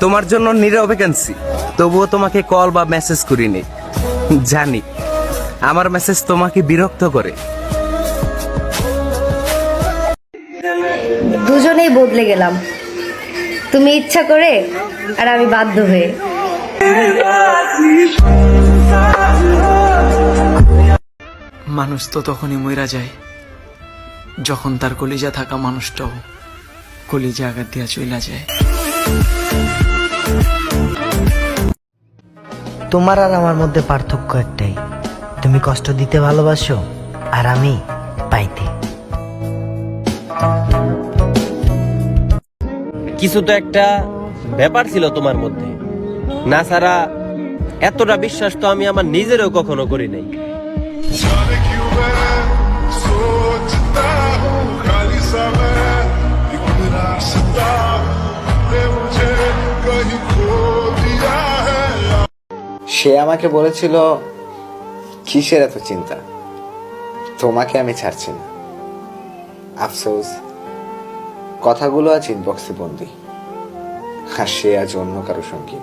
তোমার জন্য নীরবে ক্যান্সি তবুও তোমাকে কল বা মেসেজ করিনি। জানি আমার মেসেজ তোমাকে বিরক্ত করে। দুজনেই বদলে গেলাম। তুমি ইচ্ছা করে আর আমি বাধ্য হয়ে। মানুষ তো তখনই মইরা যায় যখন তার কলিজা থাকা মানুষটাও কলিজা আঘাত দিয়া চইলা যায়। তোমার আর আমার মধ্যে পার্থক্য একটাই তুমি কষ্ট দিতে ভালোবাসো আর আমি পাইতে কিছু তো একটা ব্যাপার ছিল তোমার মধ্যে না ছাড়া এতটা বিশ্বাস তো আমি আমার নিজেরও কখনো করি নাই जाने क्यों मैं सोचता हूँ खाली समय সে আমাকে বলেছিল কিসের এত চিন্তা? তোমাকে আমি ছাড়ছি না। আফসোস কথাগুলো আজ ইনবক্সে বন্দি। আর সে আজ অন্য কারও সঙ্গী।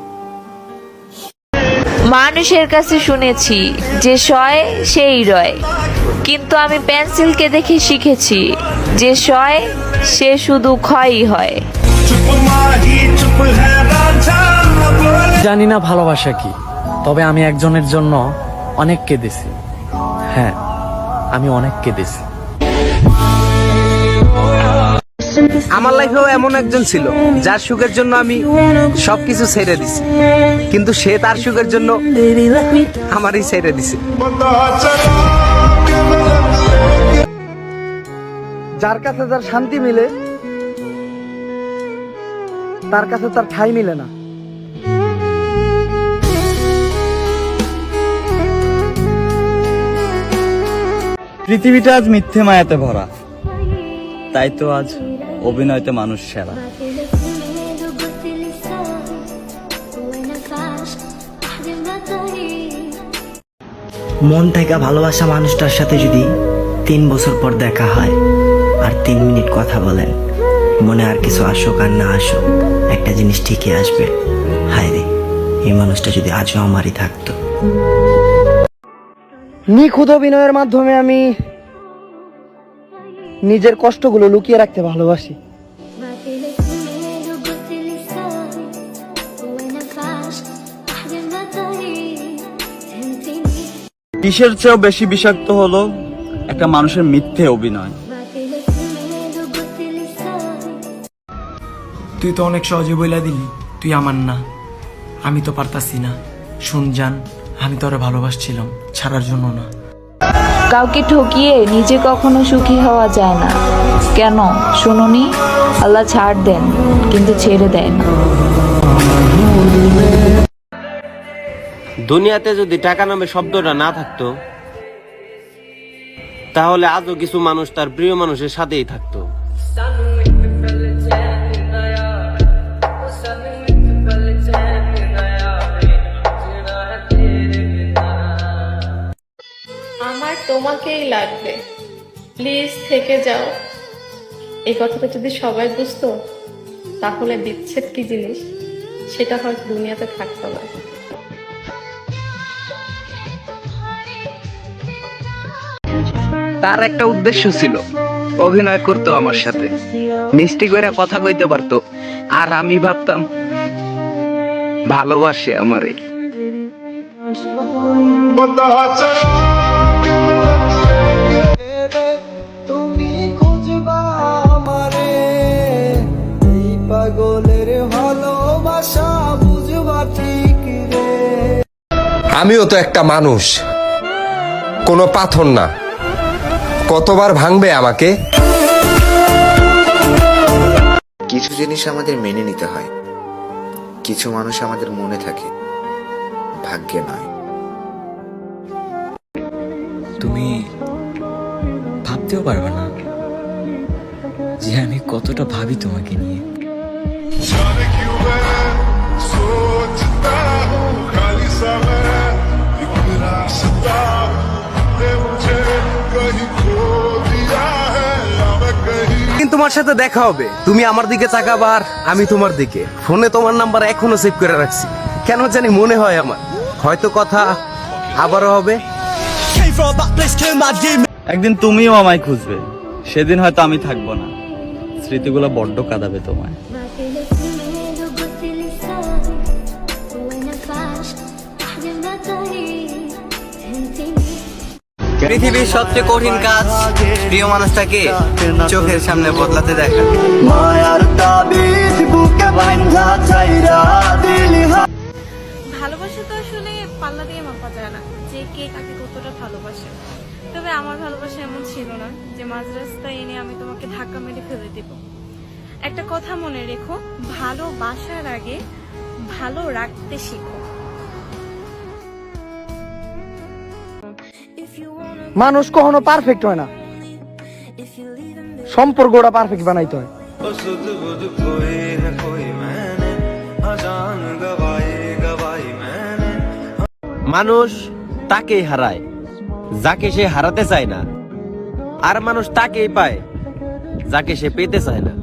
মানুষের কাছে শুনেছি যে সয় সেই রয়। কিন্তু আমি পেন্সিলকে দেখে শিখেছি যে সয় সে শুধু ক্ষয়ই হয়। জানি না ভালোবাসা কি। তবে আমি একজনের জন্য অনেক কেঁদেছি। হ্যাঁ আমি অনেক কেঁদেছি। আমার লাইফেও এমন একজন ছিল, যার সুখের জন্য আমি সবকিছু ছেড়ে দিছি। কিন্তু সে তার সুখের জন্য আমারই ছেড়ে দিছে। যার কাছে যার শান্তি মিলে, তার কাছে তার ঠাই মিলে না। পৃথিবীটা আজ মিথ্যে মায়াতে ভরা। তাই তো আজ অভিনয়তে মানুষ সেরা। মন থেকে ভালোবাসা মানুষটার সাথে যদি তিন বছর পর দেখা হয়, আর তিন মিনিট কথা বলেন, মনে আর কিছু আসুক আর না আসুক, একটা জিনিস ঠিকই আসবে। হায় রে, এই মানুষটা যদি আজও আমারই থাকতো। নিখুঁত অভিনয়ের মাধ্যমে আমি নিজের কষ্টগুলো লুকিয়ে রাখতে ভালোবাসি। বিষের চেয়েও বেশি বিষাক্ত হলো একটা মানুষের মিথ্যে অভিনয়। তুই তো অনেক সহজে বইলা দিলি তুই আমার না। আমি তো পারতাছি না। শুন জান আমি তোরে ভালোবাসছিলাম। ছাড়ার জন্য না। কাউকে ঠকিয়ে নিজে কখনো সুখী হওয়া যায় না। কেন? শুনুনি আল্লাহ ছাড় দেন কিন্তু ছেড়ে দেয় না। দুনিয়াতে যদি টাকা নামে শব্দটা না থাকতো তাহলে আজও কিছু মানুষ তার প্রিয় মানুষের সাথেই থাকতো। তোমাকেই লাগবে। প্লিজ থেকে যাও। এই কথাটা যদি সবাই বুঝতো তাহলে বিচ্ছেদ কি জিনিস? সেটা হয়তো দুনিয়াতে থাকতো না। তার একটা উদ্দেশ্য ছিল অভিনয় করতো আমার সাথে। মিষ্টি করে কথা কইতে পারতো। আর আমি ভাবতাম ভালোবাসে আমারে। আমিও তো একটা মানুষ। কোনো পাথর না। কতবার ভাঙবে আমাকে? কিছু জিনিস আমাদের মেনে নিতে হয়। কিছু মানুষ আমাদের মনে থাকে। ভাগ্যে নয়। তুমি ভাবতেও পারবে না যে আমি কতটা ভাবি তোমাকে নিয়ে। তোমার সাথে দেখা হবে। তুমি আমার দিকে তাকাবার আমি তোমার দিকে। ফোনে তোমার নাম্বার এখনও সেভ করে রাখছি। কেন জানি মনে হয় আমার। হয়তো কথা আবারও হবে। একদিন তুমিও আমায় খুঁজবে। সেদিন হয়তো আমি থাকব না। স্মৃতিগুলো বড্ড কাঁদাবে তোমায়। পৃথিবীর সবচেয়ে কঠিন কাজ প্রিয় মানুষটাকে চোখের সামনে বদলাতে দেখা। ভালোবাসা তো আসলে পাল্লা দিয়ে মাপা যায় না যে কে কাকে কতটা ভালোবাসে। তবে আমার ভালোবাসা এমন ছিল না যে মাঝ রাস্তায় এনে আমি তোমাকে ধাক্কা মেরে ফেলে দেব। একটা কথা মনে রেখো ভালোবাসার আগে ভালো রাখতে শিখো। মানুষ কখনো পারফেক্ট হয় না। সম্পর্কটা পারফেক্ট বানাইতে হয়। মানুষ তাকেই হারায় যাকে সে হারাতে চায় না। আর মানুষ তাকেই পায় যাকে সে পেতে চায় না।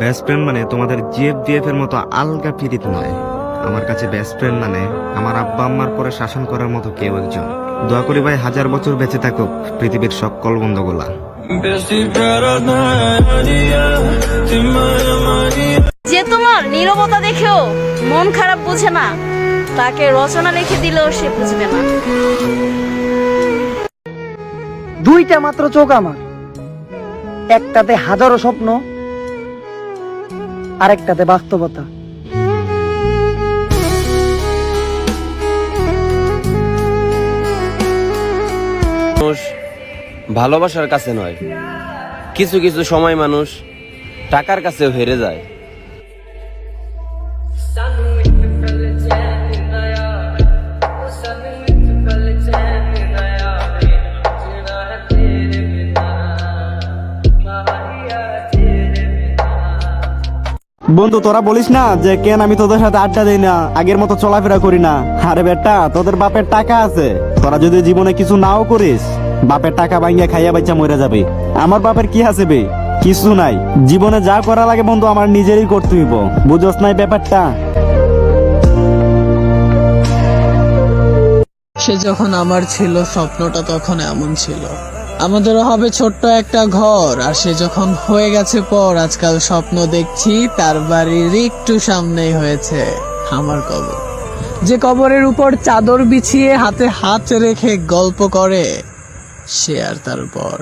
বেস্ট ফ্রেন্ড মানে তোমাদের জিএফ ডিএফ এর মতো আলগা ফিরিত নয়। আমার কাছে বেস্ট ফ্রেন্ড মানে আমার আব্বা আম্মার পরে শাসন করার মতো কেউ একজন। দোয়া করি ভাই হাজার বছর বেঁচে থাকুক পৃথিবীর সব কলবন্ধগুলা। যে তোমার নীরবতা দেখেও মন খারাপ বুঝে না তাকে রচনা লিখে দিলেও সে বুঝবে না। দুইটা মাত্র চোখ আমার। একটাতে হাজারো স্বপ্ন আরেকটাতে বাস্তবতা। ভালোবাসার কাছে নয়। কিছু কিছু সময় মানুষ টাকার কাছেও হেরে যায়। বন্ধু, তোরা বলিস না যে কেন আমি তোদের সাথে আড্ডা দিই না, আগের মতো চলাফেরা করি না। আরে বেটা, তোদের বাপের টাকা আছে। তোরা যদি জীবনে কিছু নাও করিস, বাপের টাকা ভাঙ্গিয়া খাইয়া বাচ্চা মরে যাবে। আমার বাপের কি আছে বে? কিছু নাই। জীবনে যা করা লাগে বন্ধু, আমার নিজেরই করতে হইব। বুঝোস নাই ব্যাপারটা? সে যখন আমার ছিল, স্বপ্নটা তখন এমন ছিল। আমাদেরও হবে ছোট্ট একটা ঘর আর সে যখন হয়ে গেছে পর আজকাল স্বপ্ন দেখছি তার বাড়ির একটু সামনেই হয়েছে আমার কবর। যে কবরের উপর চাদর বিছিয়ে হাতে হাত রেখে গল্প করে সে আর তার পর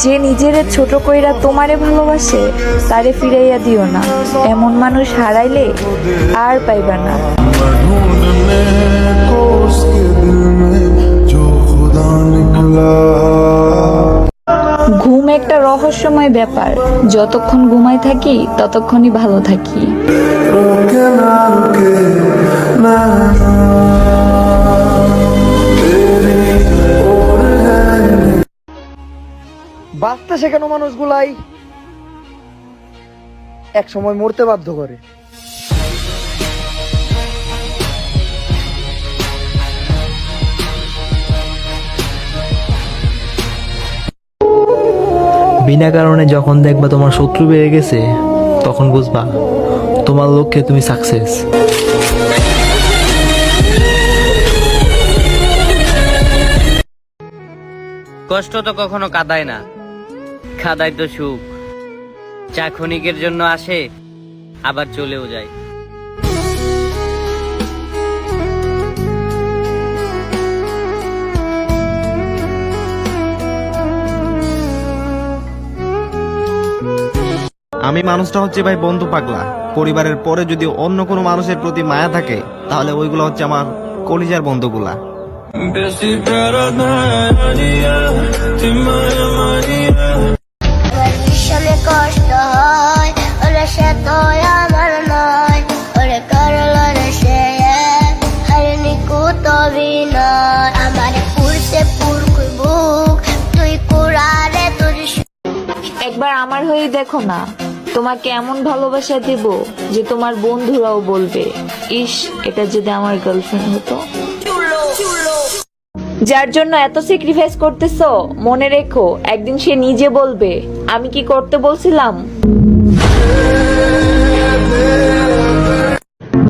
যে নিজের ছোট কইরা তোমারে ভালোবাসে তারে ফিরাইয়া দিও না। এমন মানুষ হারাইলে আর পাইবা না। ঘুম একটা রহস্যময় ব্যাপার। যতক্ষণ ঘুমাই থাকি, ততক্ষণই ভালো থাকি। বাঁচতে শেখানো মানুষগুলাই? এক সময় মরতে বাধ্য করে। বিনা কারণে যখন দেখবা তোমার শত্রু বেড়ে গেছে, তখন বুঝবা তোমার লক্ষ্যে তুমি সাকসেস কষ্ট তো কখনো কাদায় না, কাদায় তো সুখ। চা জন্য আসে, আবার চলেও যায়। আমি মানুষটা হচ্ছে ভাই বন্ধু পাগলা। পরিবারের পরে যদি অন্য কোনো মানুষের প্রতি মায়া থাকে তাহলে ওইগুলো হচ্ছে আমার কলিজার বন্ধুগুলা। ভীষণে কষ্ট হয় ওরে সে তো আমার নয়। ওরে করল রে সে হরিণী কুতবি নয় আমার পুরতে পুরকুই বুক তুই কুড়ারে তোর একবার আমার হয়ে দেখো না। তোমাকে এমন ভালোবাসা দেব যে তোমার বন্ধুরাও বলবে ইস এটা যদি আমার গার্লফ্রেন্ড হতো। যার জন্য এত স্যাক্রিফাইস করতেছো, মনে রেখো, একদিন সে নিজে বলবে, আমি কি করতে বলছিলাম?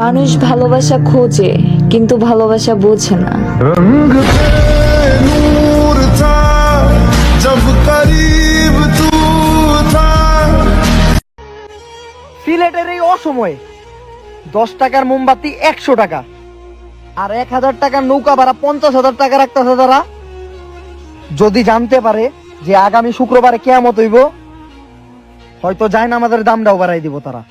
মানুষ ভালোবাসা খোঁজে, কিন্তু ভালোবাসা বোঝে না। সিলেটের এই অসময়ে দশ টাকার মোমবাতি একশো টাকা আর এক হাজার টাকার নৌকা ভাড়া পঞ্চাশ হাজার টাকা রাখতেছে তারা। যদি জানতে পারে যে আগামী শুক্রবারে কেয়ামত হইব, হয়তো যায় না আমাদের দামটাও বাড়াই দিব তারা।